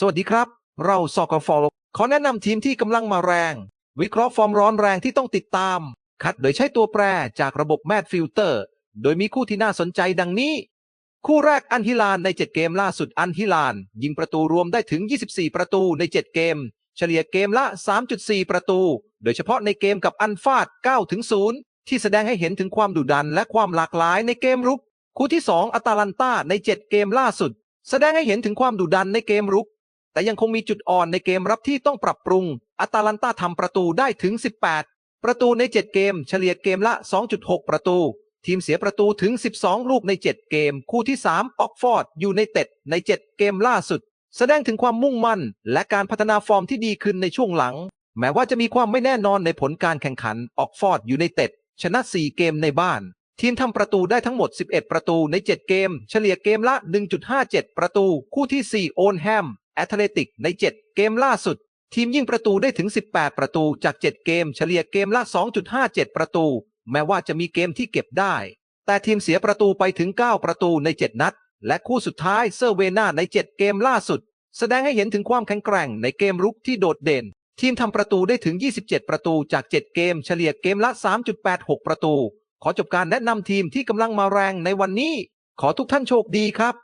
สวัสดีครับ เราสอกฟอขอแนะนำทีมที่กำลังมาแรง วิเคราะห์ฟอร์มร้อนแรงที่ต้องติดตาม คัดโดยใช้ตัวแปรจากระบบแมทฟิลเตอร์ โดยมีคู่ที่น่าสนใจดังนี้ คู่แรกอันฮิลานใน 7 เกมล่าสุดอันฮิลาน ยิงประตูรวมได้ถึง 24 ประตูใน 7 เกม เฉลี่ยเกมละ 3.4 ประตู โดยเฉพาะในเกมกับอันฟาด9ถึง0ที่แสดงให้เห็นถึงความดุดันและความหลากหลายในเกมรุก คู่ที่ 2อัตาลันตาใน 7 เกมล่าสุด แสดงให้เห็นถึงความดุดันในเกมรุก แต่ยังคงมีจุดอ่อนในเกมรับที่ต้องปรับปรุงอัตาลันตาทำประตูได้ถึง 18 ประตูใน 7 เกม เฉลี่ยเกมละ 2.6 ประตู ทีมเสียประตูถึง 12 ลูกใน 7 เกม คู่ที่ 3 ออกฟอร์ดอยู่ในเต็ดใน 7 เกมล่าสุด แสดงถึงความมุ่งมั่น และการพัฒนาฟอร์มที่ดีขึ้นในช่วงหลัง แม้ว่าจะมีความไม่แน่นอนในผลการแข่งขันออกฟอร์ดอยู่ในเต็ดชนะ 4 เกมในบ้าน ทีมทำประตูได้ทั้งหมด 11 ประตูใน 7 เกม เฉลี่ยเกมละ 1.57 ประตู คู่ที่ 4 โอนแฮม แอตเลติกใน 7 เกมล่าสุด ทีมยิงประตูได้ถึง 18 ประตูจาก 7 เกม เฉลี่ยเกมละ 2.57 ประตู แม้ว่าจะมีเกมที่เก็บได้ แต่ทีมเสียประตูไปถึง 9 ประตูใน 7 นัด และคู่สุดท้ายเซอร์เวนาใน 7 เกมล่าสุด แสดงให้เห็นถึงความแข็งแกร่งในเกมรุกที่โดดเด่น ทีมทำประตูได้ถึง 27 ประตูจาก 7 เกม เฉลี่ยเกมละ 3.86 ประตู ขอจบการแนะนำทีมที่กำลังมาแรงในวันนี้ ขอทุกท่านโชคดีครับ